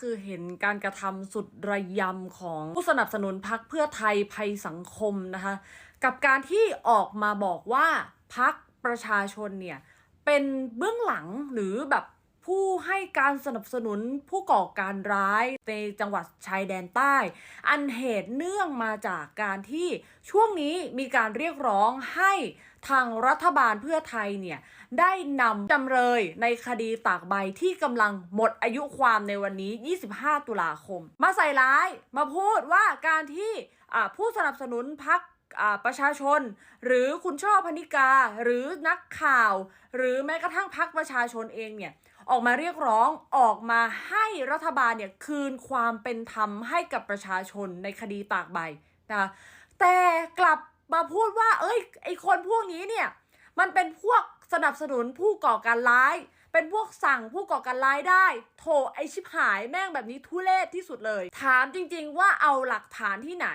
คือเห็นการกระทำสุดระยำของผู้สนับสนุนพักเพื่อไทยภัยสังคมนะคะ กับการที่ออกมาบอกว่าพักประชาชนเนี่ย เป็นเบื้องหลังหรือแบบ ผู้ให้การสนับสนุนผู้ก่อการร้ายในจังหวัดชายแดนใต้ อันเหตุเนื่องมาจากการที่ช่วงนี้มีการเรียกร้องให้ทางรัฐบาลเพื่อไทยเนี่ยได้นำจำเลยในคดีตากใบที่กำลังหมดอายุความในวันนี้ 25 ตุลาคม มาใส่ร้ายมาพูดว่าการที่ผู้สนับสนุนพักประชาชน หรือคุณช่อพนิกา หรือนักข่าว หรือแม้กระทั่งพักประชาชนเองเนี่ย ออกมาเรียกร้องออกมาให้รัฐบาลเนี่ยคืนความเป็นธรรมให้กับประชาชนในคดีตากใบนะคะแต่กลับมาพูดว่า เอ้ยไอคนพวกนี้เนี่ยมันเป็นพวกสนับสนุนผู้ก่อการร้าย เป็นพวกสั่งผู้ก่อการร้ายได้ โถไอชิบหายแม่งแบบนี้ทุเรศที่สุดเลย ถามจริงๆว่าเอาหลักฐานที่ไหน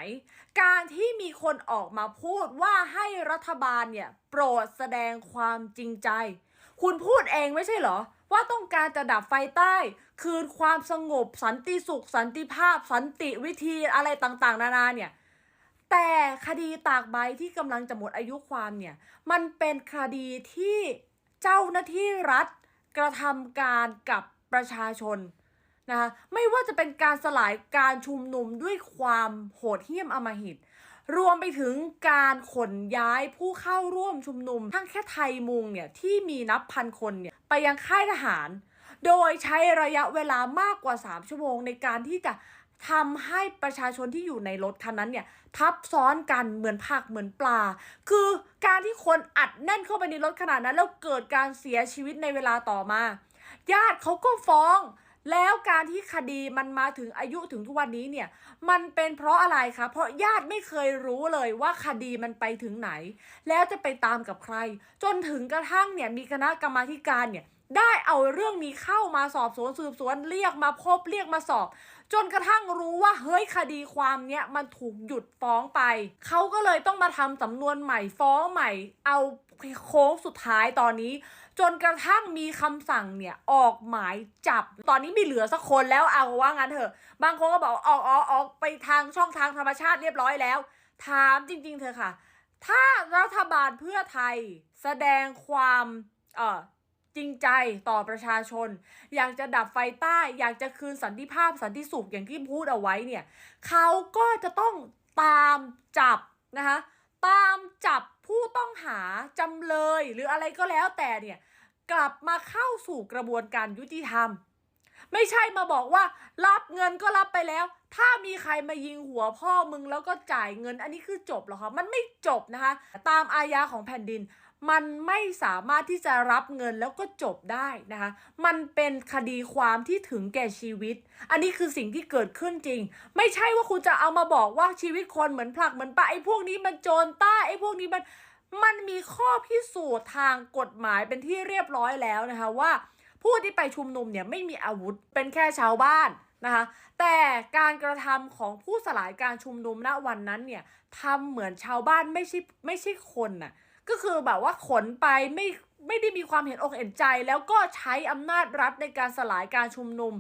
การที่มีคนออกมาพูดว่าให้รัฐบาลเนี่ยโปรดแสดงความจริงใจ คุณพูดเองไม่ใช่เหรอ ว่าต้องการจะดับไฟใต้ คืนความสงบ สันติสุข สันติภาพ สันติวิธีอะไรต่างๆ นานาเนี่ยแต่คดีตากใบที่กำลังจะหมดอายุความเนี่ย มันเป็นคดีที่เจ้าหน้าที่รัฐกระทำการกับประชาชนนะคะไม่ว่าจะเป็นการสลายการชุมนุมด้วยความโหดเหี้ยมอำมหิต รวมไปถึงการขนย้ายผู้เข้าร่วมชุมนุม ทั้งแค่ไทยมุงเนี่ยที่มีนับพันคนเนี่ยไปยังค่ายทหาร โดยใช้ระยะเวลามากกว่า 3 ชั่วโมงในการที่จะทำให้ประชาชนที่อยู่ในรถคันนั้นเนี่ยทับซ้อนกันเหมือนผักเหมือนปลา คือการที่คนอัดแน่นเข้าไปในรถขนาดนั้น แล้วเกิดการเสียชีวิตในเวลาต่อมา ญาติเขาก็ฟ้อง แล้วการที่คดีมันมาถึงอายุถึงทุกวันนี้เนี่ย มันเป็นเพราะอะไรคะ เพราะญาติไม่เคยรู้เลยว่าคดีมันไปถึงไหน แล้วจะไปตามกับใคร จนถึงกระทั่งเนี่ยมีคณะกรรมาการเนี่ยได้เอาเรื่องนี้เข้ามาสอบสวนสืบสวนเรียกมาพบเรียกมาสอบ จนกระทั่งรู้ว่าเฮ้ยคดีความเนี้ยมันถูกหยุดฟ้องไป เขาก็เลยต้องมาทำสำนวนใหม่ฟ้องใหม่ เอาโค้งสุดท้ายตอนนี้ จนกระทั่งมีคำสั่งเนี่ยออกหมายจับ ตอนนี้ม่เหลือสักคนแล้วเอาว่างั้นเถอะ บางคนก็บอกออกออกออกไปทางช่องทางธรรมชาติเรียบร้อยแล้ว ถามจริง ๆเถอะค่ะ ถ้ารัฐบาลเพื่อไทยแสดงความเอ่อจริงใจต่อประชาชน อยากจะดับไฟใต้ อยากจะคืนสันติภาพสันติสุขอย่างที่พูดเอาไว้เนี่ยเขาก็จะต้องตามจับนะคะ ตามจับผู้ต้องหาจำเลยหรืออะไรก็แล้วแต่เนี่ยกลับมาเข้าสู่กระบวนการยุติธรรม ไม่ใช่มาบอกว่า รับเงินก็รับไปแล้ว ถ้ามีใครมายิงหัวพ่อมึงแล้วก็จ่ายเงินอันนี้คือจบเหรอคะมันไม่จบนะคะ ตามอาญาของแผ่นดิน มันไม่สามารถที่จะรับเงินแล้วก็จบได้นะคะ มันเป็นคดีความที่ถึงแก่ชีวิต อันนี้คือสิ่งที่เกิดขึ้นจริง ไม่ใช่ว่าคุณจะเอามาบอกว่าชีวิตคนเหมือนผลักเหมือนปลาไอ้พวกนี้มันโจรต้าไอ้พวกนี้มันมันมีข้อพิสูจน์ทางกฎหมายเป็นที่เรียบร้อยแล้วนะคะว่า ผู้ที่ไปชุมนุมเนี่ยไม่มีอาวุธเป็นแค่ชาวบ้านนะคะแต่การกระทำของผู้สลายการชุมนุมณวันนั้นเนี่ยทำเหมือนชาวบ้านไม่ใช่ไม่ใช่คนน่ะ ก็คือแบบว่าขนไปไม่ไม่ได้มีความเห็นอกเห็นใจ แล้วก็ใช้อำนาจรัฐในการสลายการชุมนุม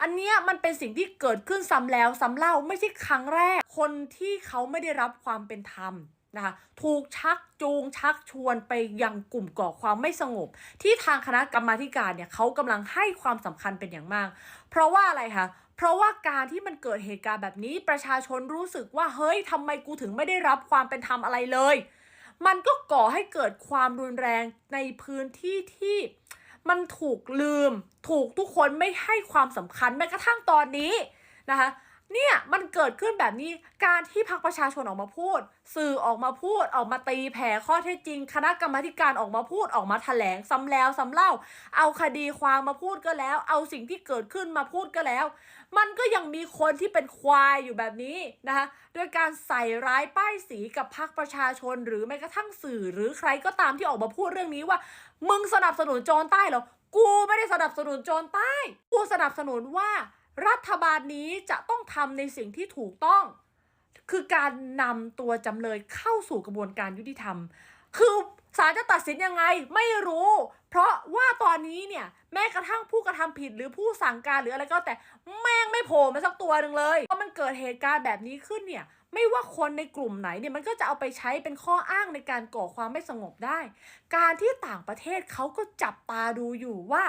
อันเนี้ยมันเป็นสิ่งที่เกิดขึ้นซ้ำแล้วซ้ำเล่าไม่ใช่ครั้งแรก คนที่เขาไม่ได้รับความเป็นธรรมนะคะถูกชักจูงชักชวนไปยังกลุ่มก่อความไม่สงบ ที่ทางคณะกรรมาธิการเนี่ยเขากำลังให้ความสำคัญเป็นอย่างมาก เพราะว่าอะไรคะเพราะว่าการที่มันเกิดเหตุการณ์แบบนี้ประชาชนรู้สึกว่าเฮ้ยทำไมกูถึงไม่ได้รับความเป็นธรรมอะไรเลย มันก็ก่อให้เกิดความรุนแรงในพื้นที่ที่มันถูกลืม ถูกทุกคนไม่ให้ความสำคัญแม้กระทั่งตอนนี้นะคะเนี่ยมัน เกิดขึ้นแบบนี้การที่พรรคประชาชนออกมาพูด สื่อออกมาพูดออกมาตีแผ่ข้อเท็จจริง คณะกรรมการออกมาพูดออกมาแถลงซ้ำแล้วซ้ำเล่า เอาคดีความมาพูดก็แล้ว เอาสิ่งที่เกิดขึ้นมาพูดก็แล้ว มันก็ยังมีคนที่เป็นควายอยู่แบบนี้นะคะโดยการใส่ร้ายป้ายสีกับพรรคประชาชน หรือแม้กระทั่งสื่อ หรือใครก็ตามที่ออกมาพูดเรื่องนี้ว่า มึงสนับสนุนโจรใต้เหรอกูไม่ได้สนับสนุนโจรใต้กูสนับสนุนว่า รัฐบาลนี้จะต้องทำในสิ่งที่ถูกต้อง คือการนำตัวจำเลยเข้าสู่กระบวนการยุติธรรม คือ ศาลจะตัดสินยังไงไม่รู้ เพราะว่าตอนนี้เนี่ย แม้กระทั่งผู้กระทำผิดหรือผู้สั่งการหรืออะไรก็แต่แม่งไม่โผล่มาสักตัวหนึ่งเลยพอมันเกิดเหตุการณ์แบบนี้ขึ้นเนี่ย ไม่ว่าคนในกลุ่มไหนเนี่ยมันก็จะเอาไปใช้เป็นข้ออ้างในการก่อความไม่สงบได้ การที่ต่างประเทศเขาก็จับตาดูอยู่ว่า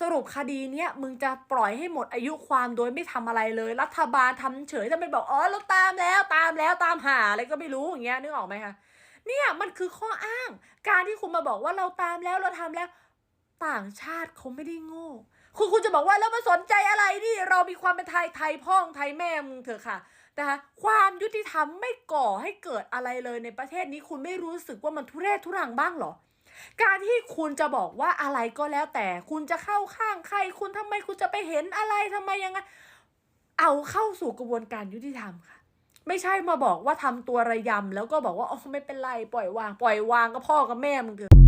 สรุปคดีเนี้ยมึงจะปล่อยให้หมดอายุความโดยไม่ทำอะไรเลย รัฐบาลทำเฉยจะไปบอกอ๋อเราตามแล้วตามแล้วตามหาอะไรก็ไม่รู้อย่างเงี้ยนึกออกไหมคะ เนี่ยมันคือข้ออ้าง การที่คุณมาบอกว่าเราตามแล้วเราทำแล้ว ต่างชาติเขาไม่ได้โง่คุณคุณจะบอกว่าแล้วมาสนใจอะไรนี่เรามีความเป็นไทยไทยพ่องไทยแม่มึงเถอะค่ะนะคะความยุติธรรมไม่ก่อให้เกิดอะไรเลยในประเทศนี้คุณไม่รู้สึกว่ามันทุเรศทุรังบ้างหรอ การที่คุณจะบอกว่าอะไรก็แล้วแต่ คุณจะเข้าข้างใคร คุณทำไมคุณจะไปเห็นอะไรทำไมยังไงเอาเข้าสู่กระบวนการยุติธรรมค่ะ ไม่ใช่มาบอกว่าทำตัวระยำแล้วก็บอกว่าอ๋อไม่เป็นไรปล่อยวาง ปล่อยวางก็พ่อกับแม่มึงเถอะ